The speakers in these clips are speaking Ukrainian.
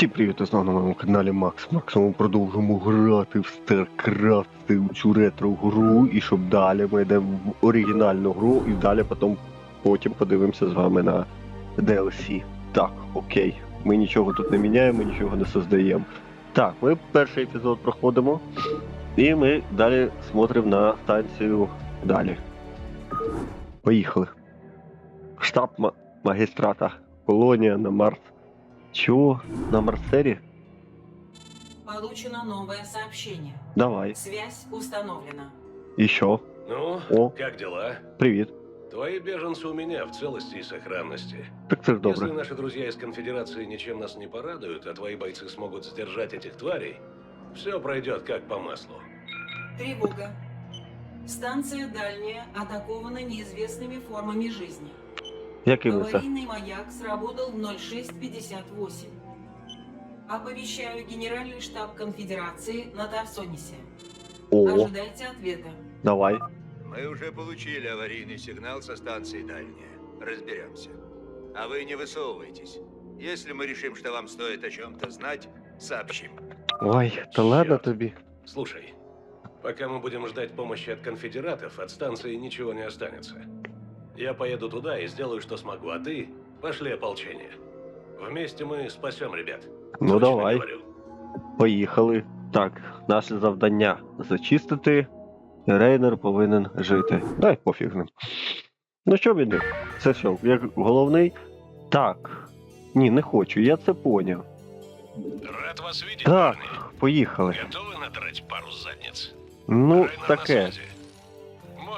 Всім привіт, знову на моєму каналі Макс. Макс, ми продовжуємо грати в StarCraft, в цю ретро гру, і щоб далі ми йдемо в оригінальну гру і далі потім, потім подивимося з вами на DLC. Так, окей. Ми нічого тут не міняємо, нічого не создаємо. Так, ми перший епізод проходимо, і ми далі смотримо на станцію далі. Поїхали. Штаб магістрата. Колонія на Марс. Чего? На Марсере? Получено новое сообщение. Давай. Связь установлена. Еще. Ну, О. как дела? Привет. Твои беженцы у меня в целости и сохранности. Так це ж Если добре. наши друзья из конфедерации ничем нас не порадуют, а твои бойцы смогут сдержать этих тварей, все пройдет как по маслу. Тревога. Станция дальняя атакована неизвестными формами жизни. Якими це? Аварийный маяк сработал в 0658. Оповещаю Генеральный штаб Конфедерации на Тарсонисе. О, Ожидайте ответа. давай. Мы уже получили аварийный сигнал со станции Дальняя. Разберемся. А вы не высовывайтесь. Если мы решим, что вам стоит о чем-то знать, сообщим. Ой, та ладно Чёрт. тобі. Слушай, пока мы будем ждать помощи от конфедератов, от станции ничего не останется. Я поеду туда и сделаю, что смогу, а ты пошли ополчение. Вместе мы спасем ребят. Ну Точно давай, говорю. поїхали. Так, наше завдання зачистити. Рейнер повинен жити. Дай пофіг з ним. Ну що він? Це що, як головний? Так. Ні, не хочу, я це поняв. Рад вас видеть, Так, парни. поїхали. Готовы надрать пару задниц? Ну, Рейнер на таке. связи.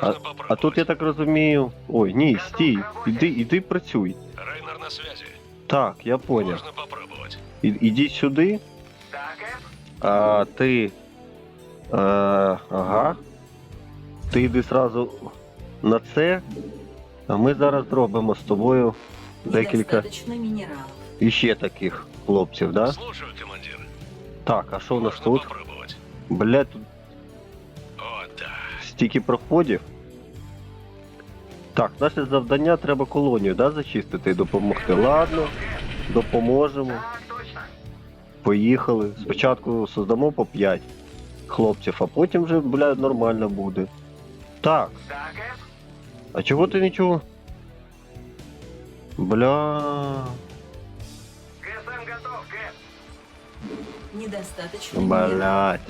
А, а тут я так розумію. Ой, ні, стій. Іди, іди працюй. Рейнер на связи. Так, я поняв. Можно попробовать. І, іди сюди. А ти. Е, ага. Ти йди сразу на це. А ми зараз зробимо з тобою декілька Недостаточно минералов. іще таких хлопців, да? Слушаю, командир. Так, а що у нас тут? попробовать. Бля, тут. Стільки проходів. Так, наше завдання треба колонію, да, зачистити і допомогти. Ладно, допоможемо. Поїхали. Спочатку создамо по 5 хлопців, а потім вже, бля, нормально буде. Так. А чого ти нічого? Бля. Недостаточно. Блять.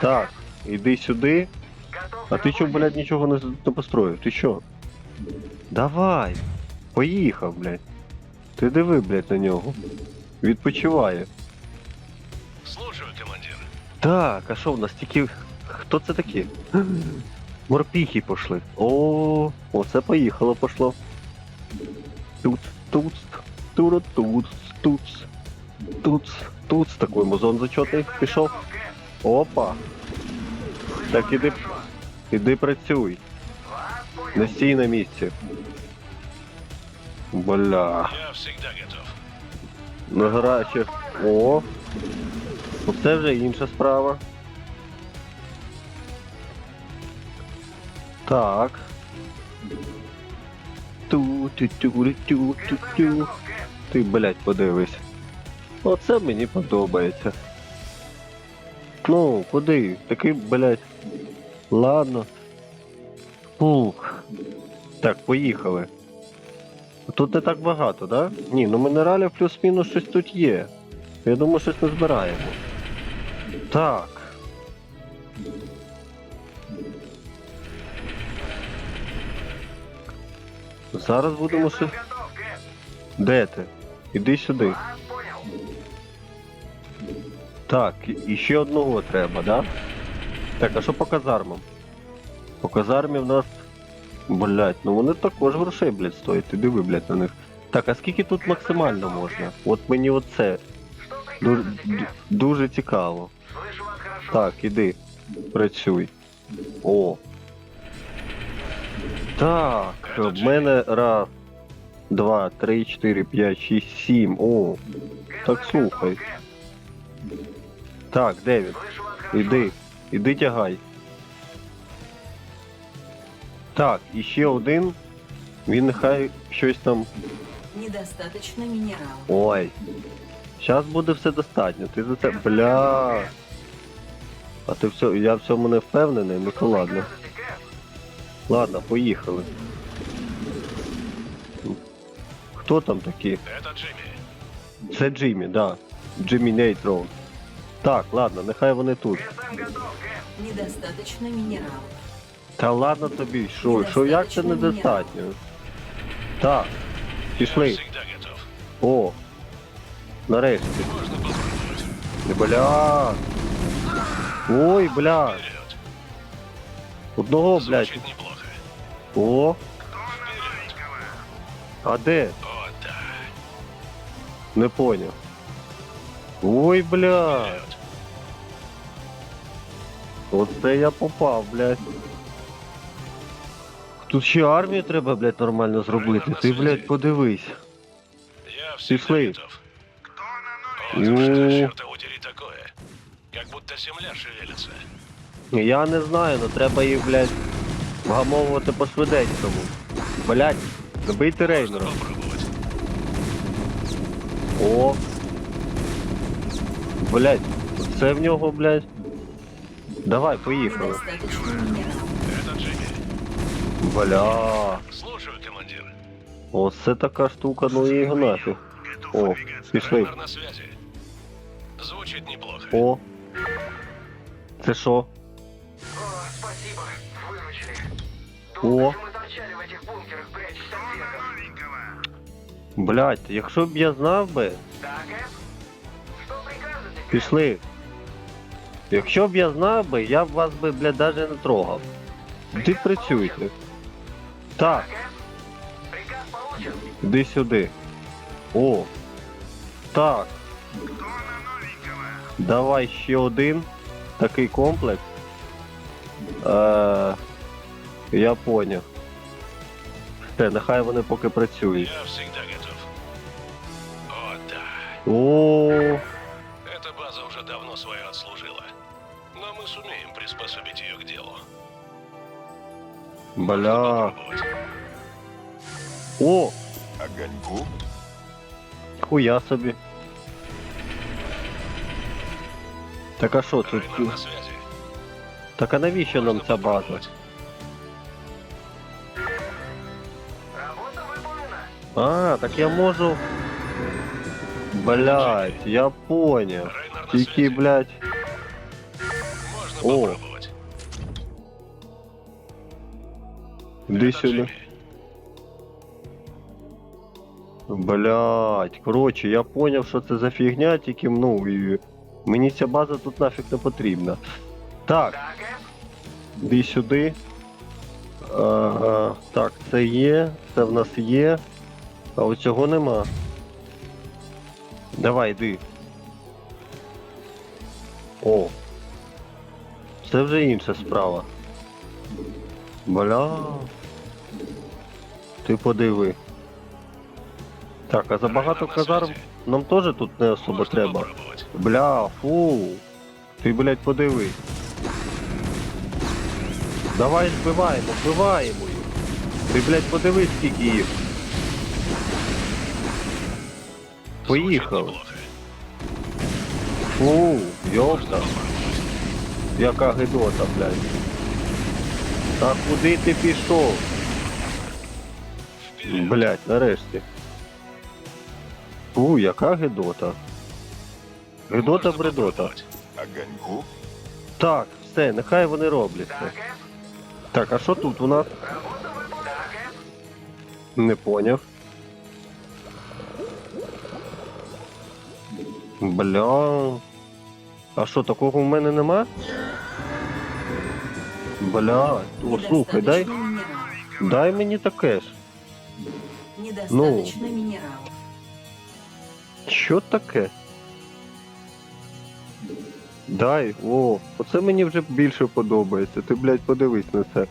Так, іди сюди. А ти чого, блядь, нічого не, не построїв? Ти що? Давай. Поїхав, блядь. Ти диви, блядь, на нього. Відпочиває. Слушаю, командир. Так, а що в нас тільки. Хто це такі? Морпіхи пішли. О, оце поїхало пошло. Тут, тут, тут, тут, тут, тут, тут, такий музон зачетний пішов. Опа. Так іди, іди працюй. Не стій на місці. Бля. Я всегда готов. На гаряче. О. Оце вже інша справа. Так. ту ту ту ту ту ту Ти, блядь, подивись. Оце мені подобається. Ну, куди? Такий, блядь. Ладно. Фух. Так, поїхали. Тут не так багато, да? Ні, ну мінералів плюс-мінус щось тут є. Я думаю, щось ми збираємо. Так. Зараз будемо ще. Де ти? Іди сюди. Так, і- ще одного треба, да? Так, а що по казармам? По казармі в нас. Блять, ну вони також грошей, блядь, стоять. Ти диви, блядь, на них. Так, а скільки тут максимально можна? От мені оце. Дуже, дуже цікаво. Так, іди. Працюй. О. Так, в мене раз, два, три, чотири, п'ять, шість, сім. О. Так слухай. Так, Девід. Іди. Іди тягай. Так, і ще один. Він нехай щось там. Недостаточно минералов. Ой. зараз буде все достатньо. Ти за це. Бля. А ти все, я в цьому не впевнений, ну то ладно. Ладно, поїхали. Хто там такі? Это Джимми. Це Джиммі, да. Джиммі Нейтрон. Так, ладно, нехай вони тут. Недостаточно минералов. Та ладно тобі, що, що як це недостатньо? Так, пішли. О, нарешті. Бля. Ой, бля. Одного, блядь. Неплохо. О, а де? Не поняв. Ой, бля. Оце я попав, блядь. Тут ще армію треба, блядь, нормально зробити. Ти, блядь, подивись. Я всегда Пішли. готов. Вот что, черта удери, такое. Как будто земля шевелится. Я не знаю, но треба їх, блядь, вгамовувати по-швиденькому. Блядь, забийте Можно рейнера. попробовать. О. Блядь, це в нього, блядь. Давай, поїхали. Недостаточно минералов. Это Джимми. Бля. Слушаю, командир. Оце така штука, ну і його нафіг. О, пішли. Рейнер на связи. Звучит неплохо. О. Це що? О, спасибо, выручили. О. Долго же мы торчали в этих бункерах, прячась от вегов. Блядь, якщо б я знав би, Так, Эп? Что прикажете? Кэп? пішли. Якщо б я знав би, я б вас би, блядь, даже не трогав. Ти працюйте. Так, іди сюди. О. Так. Давай ще один такий комплекс. Е, я поняв. Все, нехай вони поки працюють. Я всегда готов. О, да. О, Эта база уже давно свое отслужила. Но мы сумеем приспособить ее к делу. Бля. О, Огоньку? хуя собі. Так а що тут? Рейнер на связи. Так а навіщо нам ця база? А, так я можу. Блять, я связи. блядь. Можно О. Это сюди. Блять, коротше, я поняв, що це за фігня, тільки ну і мені ця база тут нафіг не потрібна. Так, іди сюди. Ага, так, це є, це в нас є. А ось цього нема. Давай, йди. О. Це вже інша справа. Бля. Ти подиви. Так, а забагато Рейнер на казарм нам теж тут не особо треба. Бля, фу. Ти, блядь, подиви. Давай збиваємо, вбиваємо їх. Ти, блядь, подивись, скільки їх. Поїхали. Звучит неплохо. Фу, йопта, Попробовать. яка гидота, блядь. Та куди ти пішов? Вперед. Блядь, нарешті. Фу, яка гидота. Гидота Можно бредота. попробовать. Огоньку? Так, все, нехай вони роблять це. Так, Эп? Так, а що тут у нас? Работа выполнена. Так, Эп? Не поняв. Бля. А що, такого в мене нема? Бля, о, слухай, дай, дай мені таке ж. Недостаточно минералов. Що таке? Дай, о, оце мені вже більше подобається. Ти, блядь, подивись на це.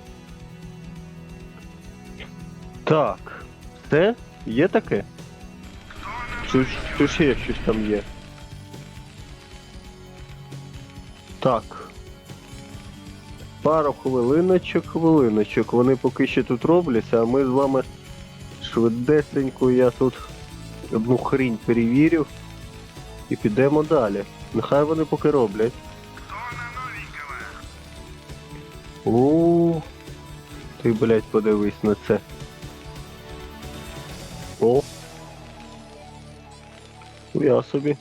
Так, це є таке? Чи, чи ще щось там є? Так. Пару хвилиночок, хвилиночок. Вони поки ще тут робляться, а ми з вами швидесенько я тут одну хрінь перевірю. і підемо далі. Нехай вони поки роблять. У, ти, блядь, подивись на це. О. Я собі.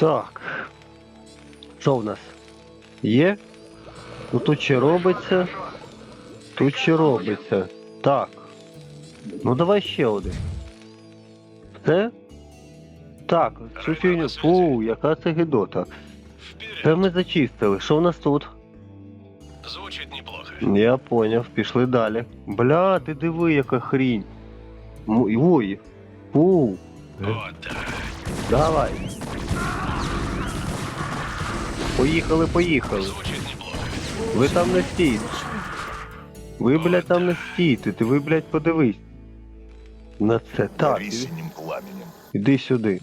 Так. Що в нас? Є? Ну тут ще робиться. Тут ще робиться. Так. Ну давай ще один. Це? Так, цю фігню. Фу, яка це гидота. Це ми зачистили. Що в нас тут? Звучит неплохо. Я поняв, пішли далі. Бля, ти диви, яка хрінь. Ой. Фу. Давай. Поїхали, поїхали. Ви там не стійте. Ви, блядь, там не стійте. Ти ви, блядь, подивись. На це. Так, іди, сюди.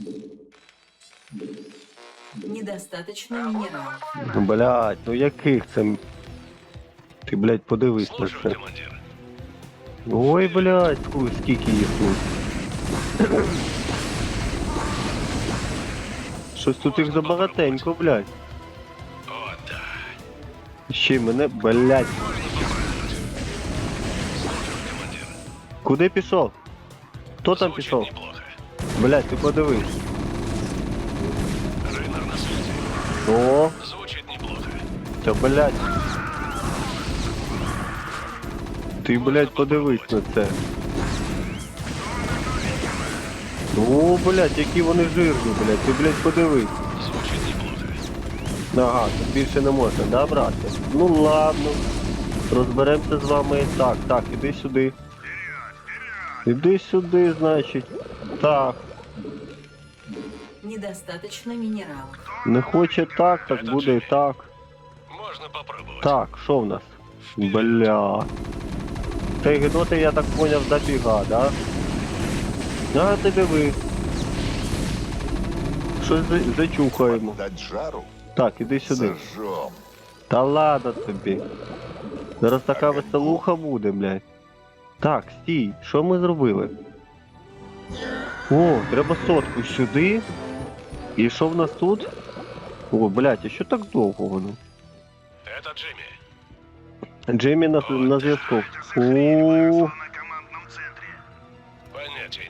Недостаточно минералов. Блядь, ну яких це. Ти, блядь, подивись на це. Ой, блядь, скільки їх тут. Щось тут їх забагатенько, блядь. Ще мене, блядь. Куди пішов? Хто там пішов? Блядь, ти подивись. О, та блядь. Ти, блядь, подивись на це. О, блядь, які вони жирні, блядь, ти, блядь, подивись. Ага, тут більше не можна, да, брати? Ну ладно. Розберемося з вами. Так, так, іди сюди. Іди сюди, значить. Так. Недостаточно минералов. Не хоче так, так буде і так. Можно попробовать. Так, що в нас? Бля. Цей гидоти, я так поняв, забіга, да? А ти диви. Щось за- зачухаємо. Дать жару. Так, іди сюди. Зажжем. Та ладно тобі. Зараз така веселуха буде, блядь. Так, стій, що ми зробили? О, треба сотку сюди. І що в нас тут? О, блядь, а що так довго воно? Это Джимми. Джиммі на, на зв'язку. О,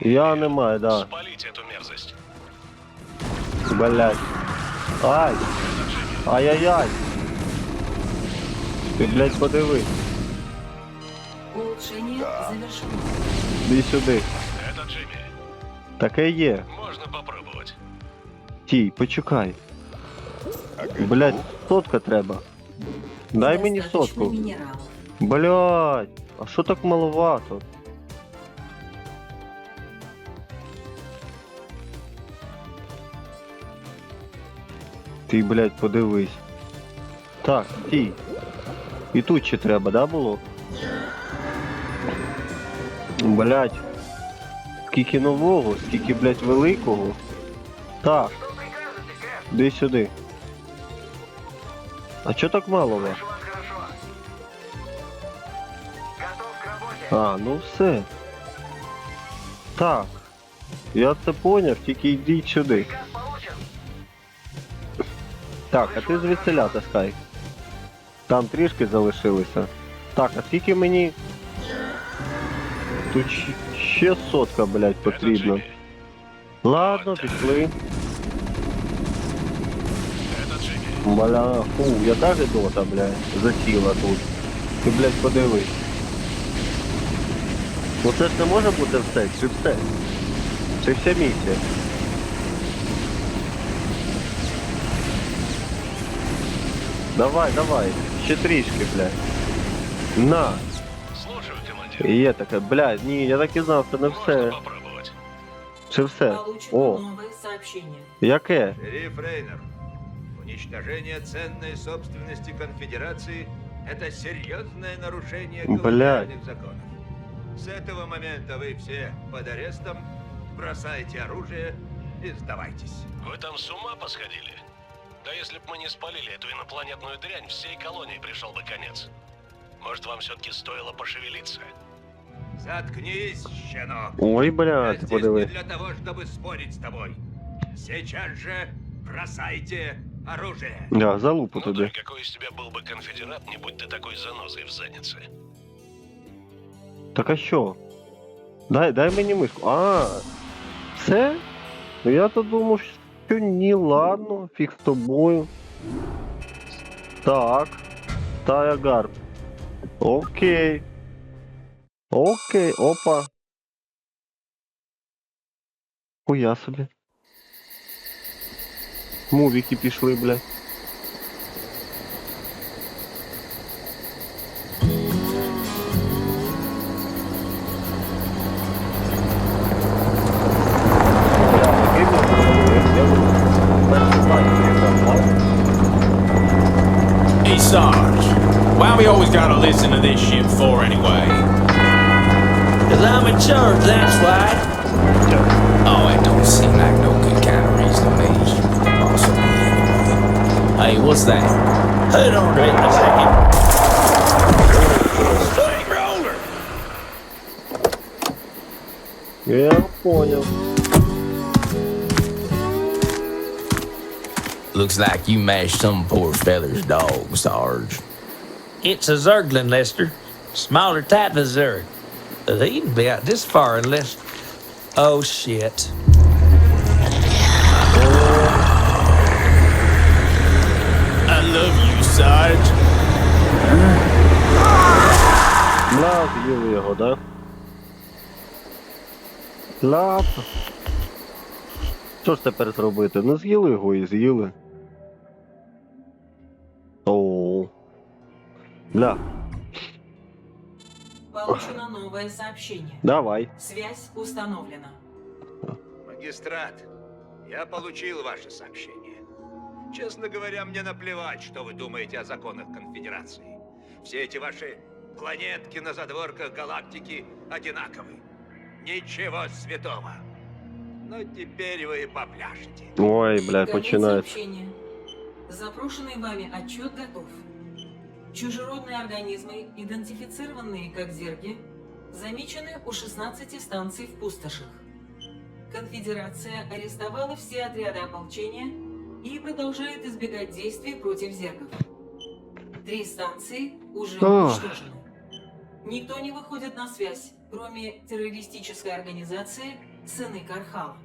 я не маю, да. Спалить эту мерзость. Блядь. Ай! Ай-яй-яй! Ти, блядь, подиви. Улучшение завершено. Іди сюди. Это Джимми. Таке є. Можно попробовать. Тій, почекай. Огоньку. Блядь, сотка треба. Дай мені Недостаточно сотку. минералов. Блядь, а що так маловато? Ти, блядь, подивись. Так, стій. І тут ще треба, да, було? Блядь. Скільки нового, скільки, блядь, великого. Так, іди сюди. А чо так мало вас? А, ну все. Так. Я це поняв, тільки йдіть сюди. Так, а ти звідсиля таскай. Там трішки залишилося. Так, а скільки мені. Тут ще сотка, блядь, потрібно. Ладно, пішли. Бля, фу, яка гидота, блядь, засіла тут. Ти, блядь, подивись. Ну це ж не може бути все, чи все? Чи вся місія? Давай, давай, ще трішки, блядь. На, Слушаю, командир. є таке, блядь, ні, я так і знав, це не Можно все. попробовать. Це все. Получено О, новое сообщение. яке? Шериф Рейнер, уничтожение ценной собственности конфедерации – это серьезное нарушение Блядь. колониальных законов. С этого момента вы все под арестом, бросайте оружие и сдавайтесь. Вы там с ума посходили? Да если бы мы не спалили эту инопланетную дрянь, всей колонии пришел бы конец. Может, вам все-таки стоило пошевелиться? Заткнись, щенок. Ой, Я бля, ти здесь не для того, чтобы спорить с тобой. Сейчас же бросайте оружие. Да, залупу Ну тобі. ты какой из тебя был бы конфедерат, не будь ты такой занозой в заднице. Так а що? Дай, дай мені мишку. А, це? Ну я то думав, що ні, ладно, фіг з тобою. Так. Таягар. Окей. Окей, опа. Хуя собі. Мувіки пішли, блядь. why we always gotta listen to this shit for anyway? Cause I'm in charge, that's why. Oh, it don't seem like no good kind of reason to me. Possibly anyway. Hey, what's that? Hold on right a second. Straight roller. Я понял. Looks like you mashed some poor feather's dog, Sarge. It's a Zerglin, Lester. Smaller type of Zerg. They even be out this far unless. Oh shit. I love you, Sarge. Бля, з'їли його, да? Ляп. Що ж тепер зробити? Ну з'їли його і з'їли. Оу. Бля, Получено новое сообщение. давай. Связь установлена. Магистрат, я получил ваше сообщение. Честно говоря, мне наплевать, что вы думаете о законах конфедерации. Все эти ваши планетки на задворках галактики одинаковы. Ничего святого. Но теперь вы попляшете. Ой, бля, Конец починається. сообщения. Запрошенный вами отчет готов. Чужеродные организмы, идентифицированные как зерги, замечены у 16 станций в пустошах. Конфедерация арестовала все отряды ополчения и продолжает избегать действий против зергов. Три станции уже Ох. уничтожены. Никто не выходит на связь, кроме террористической организации «Сыны Кархала».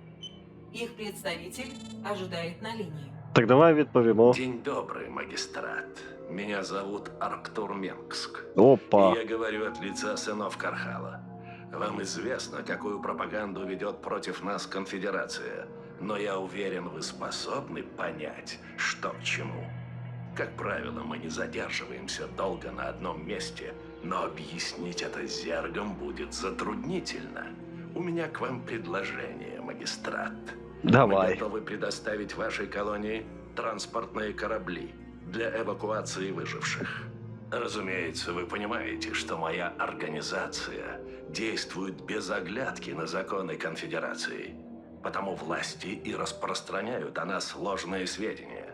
Их представитель ожидает на линии. Так давай відповімо. День добрый, магистрат. Меня зовут Арктур Менгск. Опа. И я говорю от лица сынов Кархала. Вам известно, какую пропаганду ведет против нас конфедерация, но я уверен, вы способны понять, что к чему. Как правило, мы не задерживаемся долго на одном месте, но объяснить это зергам будет затруднительно. У меня к вам предложение, магистрат. Мы Давай. готовы предоставить вашей колонии транспортные корабли для эвакуации выживших. Разумеется, вы понимаете, что моя организация действует без оглядки на законы конфедерации. Потому власти и распространяют о нас ложные сведения.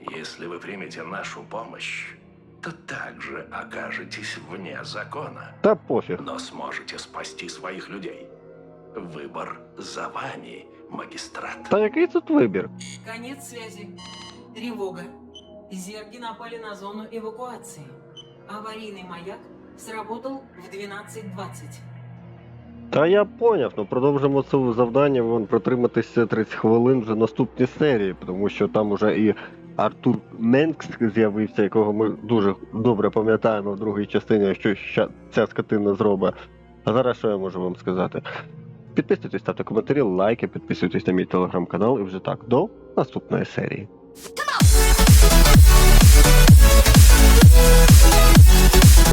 Если вы примете нашу помощь, то также окажетесь вне закона, Та пофіг. но сможете спасти своих людей. Выбор за вами, магистрат. Та який тут вибір? Конец связи. Тревога. Зерги напали на зону эвакуации. Аварийный маяк сработал в 12.20. Та я поняв, ну продовжимо це завдання, вон протриматися 30 хвилин вже наступній серії, тому що там уже і Артур Менкс з'явився, якого ми дуже добре пам'ятаємо в другій частині, що ця скотина зробить. А зараз що я можу вам сказати? Підписуйтесь, ставте коментарі, лайки, підписуйтесь на мій телеграм-канал і вже так до наступної серії. Thank